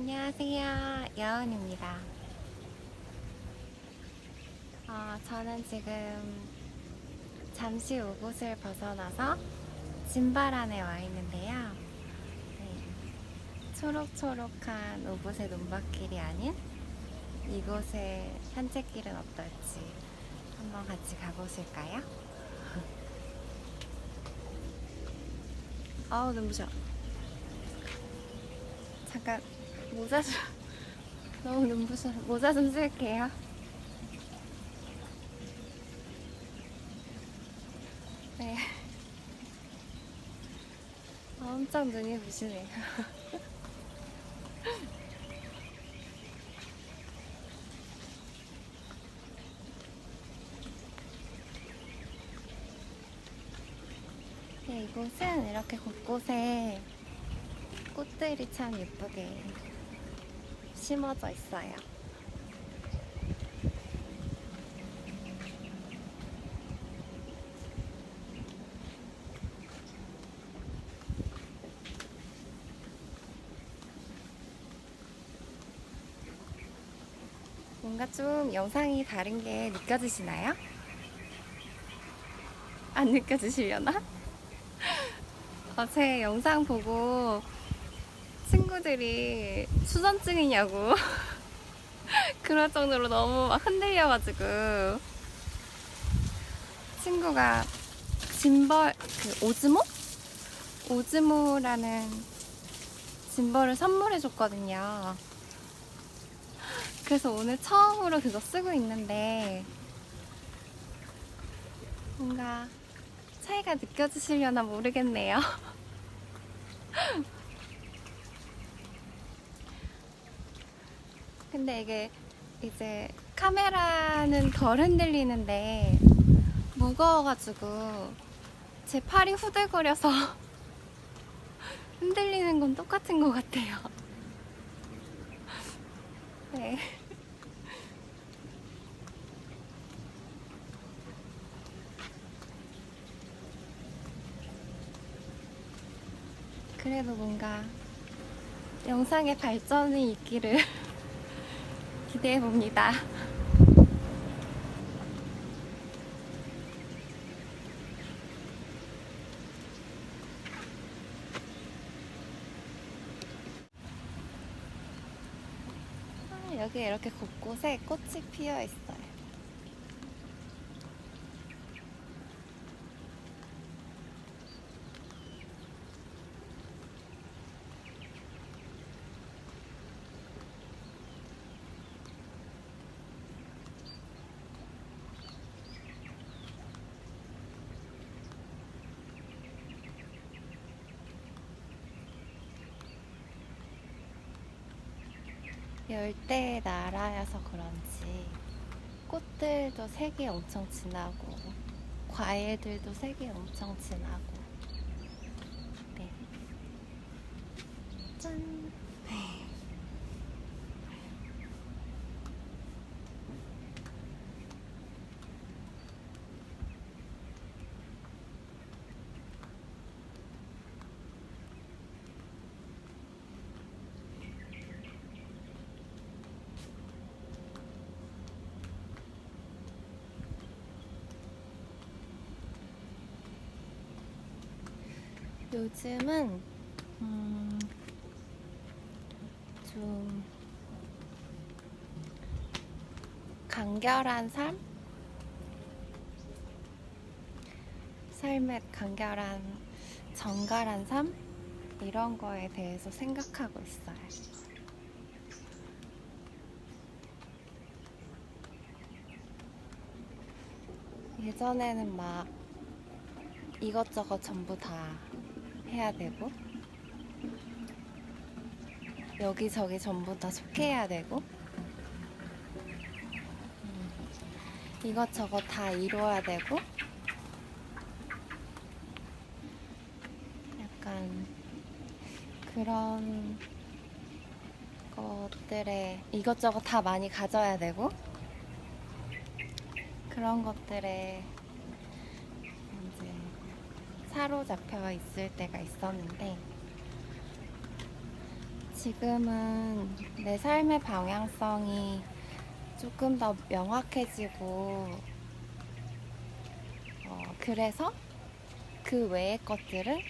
안녕하세요. 여은입니다. 어, 저는 지금 잠시 우붓을 벗어나서 진발 안에 와 있는데요. 네, 초록초록한 우붓의 논밭길이 아닌 이곳의 산책길은 어떨지 한번 같이 가보실까요? 아우 눈부셔. 잠깐 모자 좀 너무 눈부셔. 모자 좀 쓸게요. 네. 아, 엄청 눈이 부시네요. 네, 이곳은 이렇게 곳곳에 꽃들이 참 예쁘게 심어져 있어요. 뭔가 좀 영상이 다른 게 느껴지시나요? 안 느껴지시려나? 어, 제 영상 보고 친구들이 수전증이냐고 그럴 정도로 너무 막 흔들려가지고 친구가 짐벌 그 오즈모? 오즈모라는 짐벌을 선물해 줬거든요. 그래서 오늘 처음으로 그거 쓰고 있는데 뭔가 차이가 느껴지시려나 모르겠네요. 근데 이게 이제 카메라는 덜 흔들리는데 무거워가지고 제 팔이 후들거려서 흔들리는 건 똑같은 것 같아요. 네. 그래도 뭔가 영상의 발전이 있기를 기대해 봅니다. 아, 여기 이렇게 곳곳에 꽃이 피어 있어요. 열대 나라여서 그런지 꽃들도 색이 엄청 진하고 과일들도 색이 엄청 진하고 네. 짠 요즘은 음, 좀 간결한 삶? 삶의 간결한 정갈한 삶? 이런 거에 대해서 생각하고 있어요. 예전에는 막 이것저것 전부 다 해야 되고 여기저기 전부 다 속해야 되고 음, 이것저것 다 이뤄야 되고 약간 그런 것들에 이것저것 다 많이 가져야 되고 그런 것들에 사로잡혀 있을 때가 있었는데 지금은 내 삶의 방향성이 조금 더 명확해지고, 어, 그래서 그 외의 것들은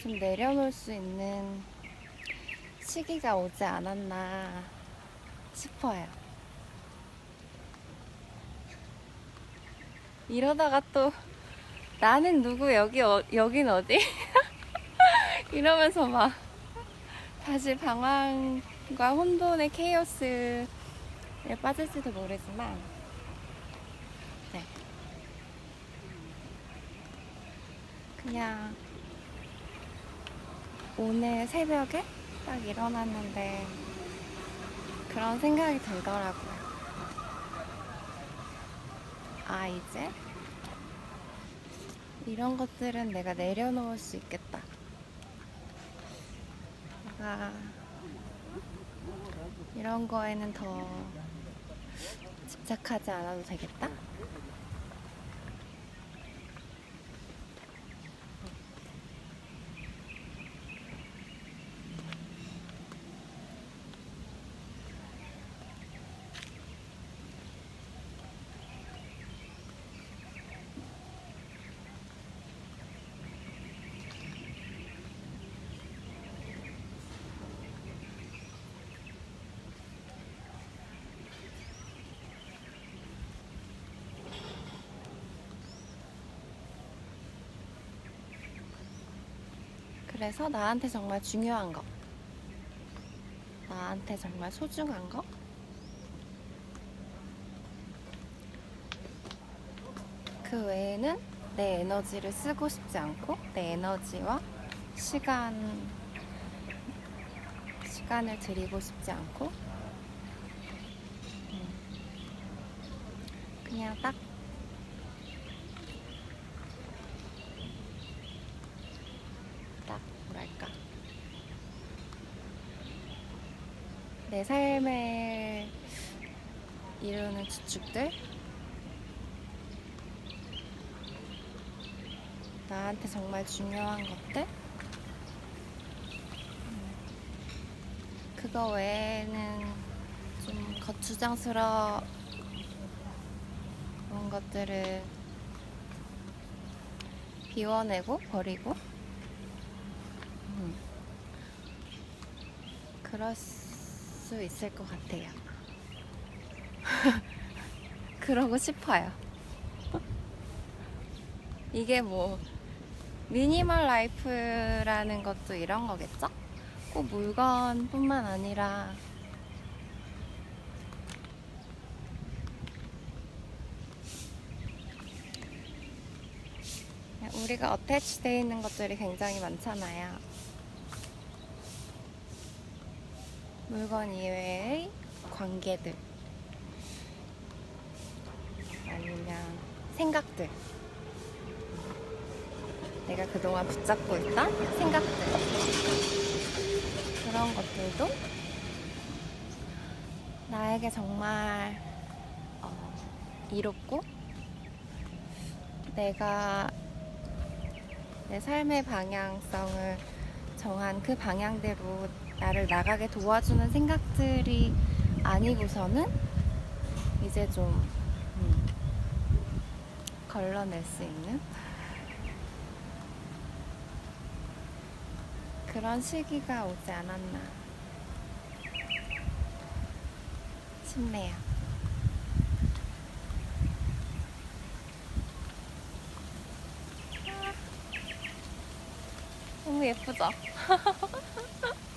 좀 내려놓을 수 있는 시기가 오지 않았나 싶어요. 이러다가 또 나는 누구 여기 어, 여긴 어디? 이러면서 막 다시 방황과 혼돈의 케이오스에 빠질지도 모르지만 네. 그냥 오늘 새벽에 딱 일어났는데 그런 생각이 들더라고요. 아, 이제 이런 것들은 내가 내려놓을 수 있겠다. 내가 이런 거에는 더 집착하지 않아도 되겠다. 그래서 나한테 정말 중요한 거, 나한테 정말 소중한 거, 그 외에는 내 에너지를 쓰고 싶지 않고 내 에너지와 시간, 시간을 들이고 싶지 않고. 음, 그냥 딱 뭐랄까? 내 삶을 이루는 주축들? 나한테 정말 중요한 것들? 음, 그거 외에는 좀 거추장스러운 것들을 비워내고 버리고 음. 그럴 수 있을 것 같아요. 그러고 싶어요. 이게 뭐 미니멀 라이프라는 것도 이런 거겠죠? 꼭 물건뿐만 아니라 우리가 어태치되어 있는 것들이 굉장히 많잖아요. 물건 이외의 관계들. 아니면 생각들. 내가 그동안 붙잡고 있던 생각들. 그런 것들도 나에게 정말 어, 이롭고 내가 내 삶의 방향성을 정한 그 방향대로 나를 나가게 도와주는 생각들이 아니고서는 이제 좀 음, 걸러낼 수 있는 그런 시기가 오지 않았나 싶네요. 아, 너무 예쁘죠?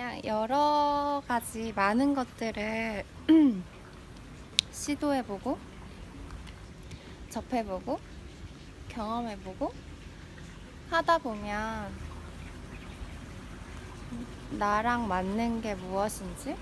그냥 여러 가지 많은 것들을 시도해보고, 접해보고, 경험해보고, 하다 보면 나랑 맞는 게 무엇인지,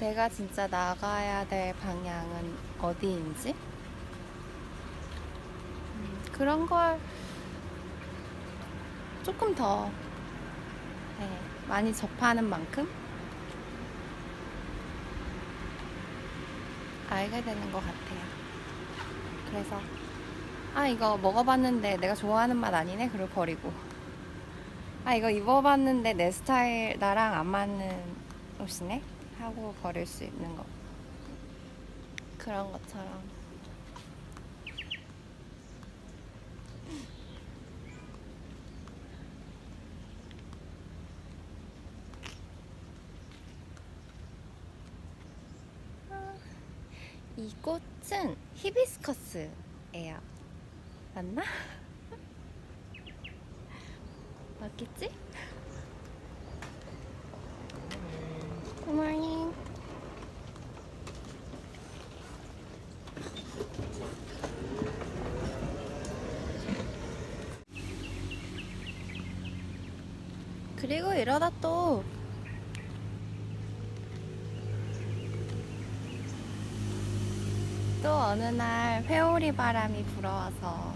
내가 진짜 나가야 될 방향은 어디인지, 음, 그런 걸 조금 더 네, 많이 접하는 만큼 알게 되는 것 같아요. 그래서 아 이거 먹어봤는데 내가 좋아하는 맛 아니네? 그걸 버리고. 아 이거 입어봤는데 내 스타일 나랑 안 맞는 옷이네? 하고 버릴 수 있는 거. 그런 것처럼. 이 꽃은 히비스커스예요. 맞나? 맞겠지? 굿모닝. 그리고 이러다 또 또 어느 날 회오리 바람이 불어와서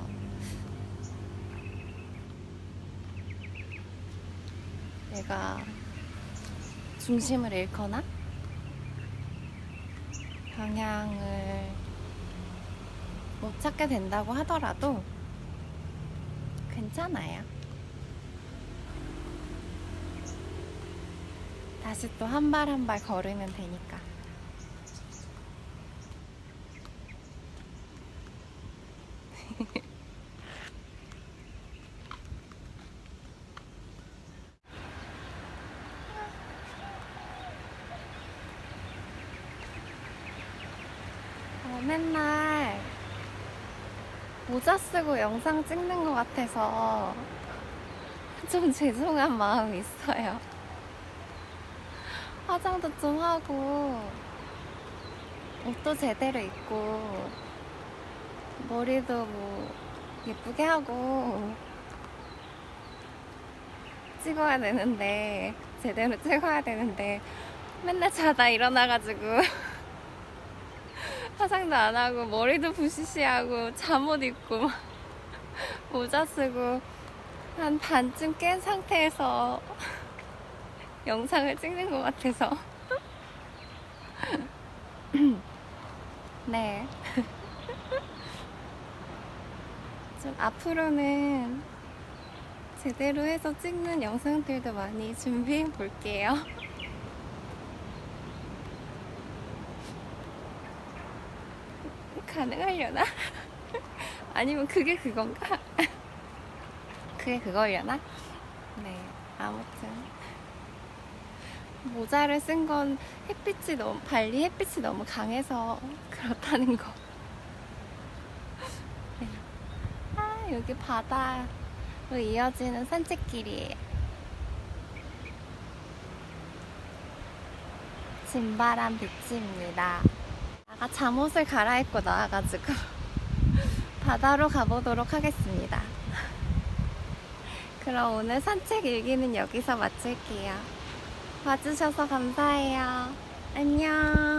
내가 중심을 잃거나 방향을 못 찾게 된다고 하더라도 괜찮아요. 다시 또 한 발 한 발 걸으면 되니까. 어, 맨날 모자 쓰고 영상 찍는 것 같아서 좀 죄송한 마음이 있어요. 화장도 좀 하고, 옷도 제대로 입고, 머리도 뭐 예쁘게 하고, 찍어야 되는데, 제대로 찍어야 되는데, 맨날 자다 일어나가지고, 화장도 안 하고 머리도 부시시하고 잠옷 입고 막 모자 쓰고 한 반쯤 깬 상태에서 영상을 찍는 것 같아서 네. 좀 앞으로는 제대로 해서 찍는 영상들도 많이 준비해 볼게요. 가능하려나? 아니면 그게 그건가? 그게 그거려나? 네, 아무튼 모자를 쓴 건 햇빛이 너무 발리 햇빛이 너무 강해서 그렇다는 거. 네. 아 여기 바다로 이어지는 산책길이에요. 진바람 비치입니다. 아가 잠옷을 갈아입고 나와가지고 바다로 가보도록 하겠습니다. 그럼 오늘 산책 일기는 여기서 마칠게요. 봐주셔서 감사해요. 안녕.